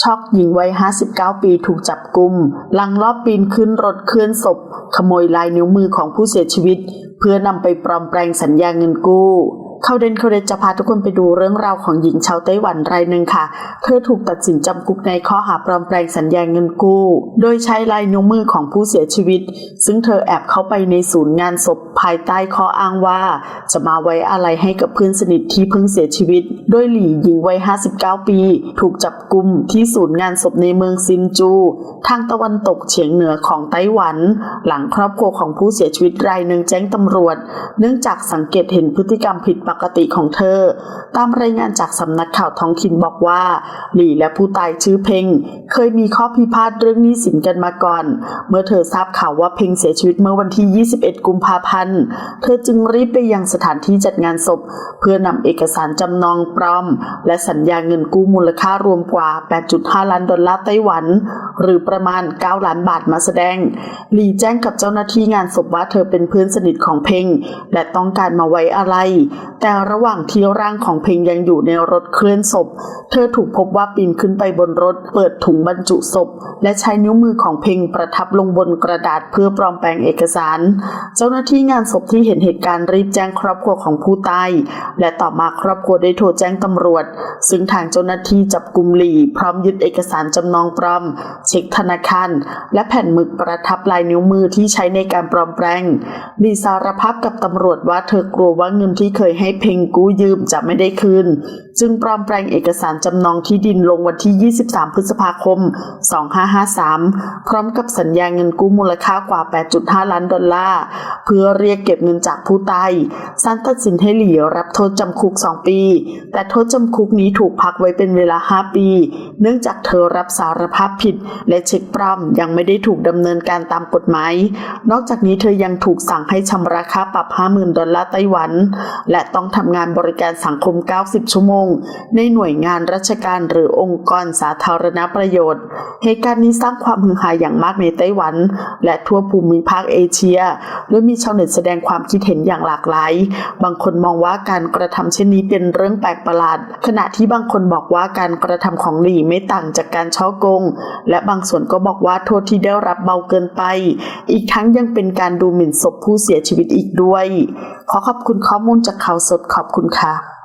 ช็อกหญิงวัย 59 ปีถูกจับกุม ลังลอบปีนขึ้นรถเคลื่อนศพ ขโมยลายนิ้วมือของผู้เสียชีวิต เพื่อนำไปปลอมแปลงสัญญาเงินกู้ เขาเด่นเขาเด่นจะพาทุกคนไปดูเรื่องราวของหญิงชาวไต้หวันรายหนึ่งค่ะ เธอถูกตัดสินจำคุกในข้อหาปลอมแปลงสัญญาเงินกู้ โดยใช้ลายนิ้วมือของผู้เสียชีวิต ซึ่งเธอแอบเข้าไปในศูนย์งานศพภายใต้ข้ออ้างว่า จะมาไว้อะไรให้กับเพื่อนสนิทที่เพิ่งเสียชีวิต โดยหลี่หญิงวัย 59 ปี ถูกจับกุมที่ศูนย์งานศพในเมืองซินจู ทางตะวันตกเฉียงเหนือของไต้หวัน หลังครอบครัวของผู้เสียชีวิตรายหนึ่งแจ้งตำรวจ เนื่องจากสังเกตเห็นพฤติกรรมผิดปกติของเธอ ตามรายงานจากสำนักข่าวท้องถิ่นบอกว่าหลี่และผู้ตายชื่อเพงเคยมีข้อพิพาทเรื่องหนี้สินกันมาก่อน เมื่อเธอทราบข่าวว่าเพงเสียชีวิตเมื่อวันที่ 21 กุมภาพันธ์ เธอจึงรีบไปยังสถานที่จัดงานศพ เพื่อนำเอกสารจำนองปลอม และสัญญาเงินกู้มูลค่ารวมกว่า 8.5 ล้านดอลลาร์ไต้หวัน หรือประมาณ 9 ล้านบาทมาแสดง หลี่แจ้งกับเจ้าหน้าที่งานศพว่าเธอเป็นเพื่อนสนิทของเพงและต้องการมาไว้อะไรแต่ระหว่างที่ร่างของเพ่งยังอยู่ในรถเคลื่อนศพ เธอถูกพบว่าปีนขึ้นไปบนรถ เปิดถุงบรรจุศพ และใช้นิ้วมือของเพ่งประทับลงบนกระดาษเพื่อปลอมแปลงเอกสาร เจ้าหน้าที่งานศพที่เห็นเหตุการณ์รีบแจ้งครอบครัวของผู้ตายและต่อมาครอบครัวได้โทรแจ้งตำรวจ ซึ่งทางเจ้าหน้าที่จับกุมหลีพร้อมยึดเอกสารจำนองปลอม เช็คธนาคาร และแผ่นหมึกประทับลายนิ้วมือที่ใช้ในการปลอมแปลงหลีสารภาพกับตำรวจว่าเธอกลัวว่าเงินที่เคยให้เพ่งกู้ยืมจะไม่ได้คืน จึงปลอมแปลงเอกสารจำนองที่ดินลงวันที่ 23 พฤษภาคม 2553 พร้อมกับสัญญาเงินกู้มูลค่ากว่า 8.5 ล้านดอลลาร์ เพื่อเรียกเก็บเงินจากผู้ตายศาลตัดสินให้หลี่รับโทษจำคุก 2 ปี แต่โทษจำคุกนี้ถูกพักไว้เป็นเวลา 5 ปี เนื่องจากเธอรับสารภาพผิด และเช็คปล้ำยังไม่ได้ถูกดำเนินการตามกฎหมาย นอกจากนี้เธอยังถูกสั่งให้ชำระค่าปรับ 50,000 ดอลลาร์ไต้หวัน และต้องทำงานบริการสังคม 90 ชั่วโมง ในหน่วยงานราชการหรือองค์กรสาธารณประโยชน์ เหตุการณ์นี้สร้างความฮือฮาอย่างมากในไต้หวัน และทั่วภูมิภาคเอเชีย โดยมีชาวเน็ตแสดงความคิดเห็นอย่างหลากหลาย บางคนมองว่าการกระทำเช่นนี้เป็นเรื่องแปลกประหลาด ขณะที่บางคนบอกว่าการกระทำของหลี่ไม่ต่างจากการช่อกง และบางส่วนก็บอกว่าโทษที่ได้รับเบาเกินไป อีกทั้งยังเป็นการดูหมิ่นศพผู้เสียชีวิตอีกด้วย ขอขอบคุณข้อมูลจากข่าวสดขอบคุณค่ะ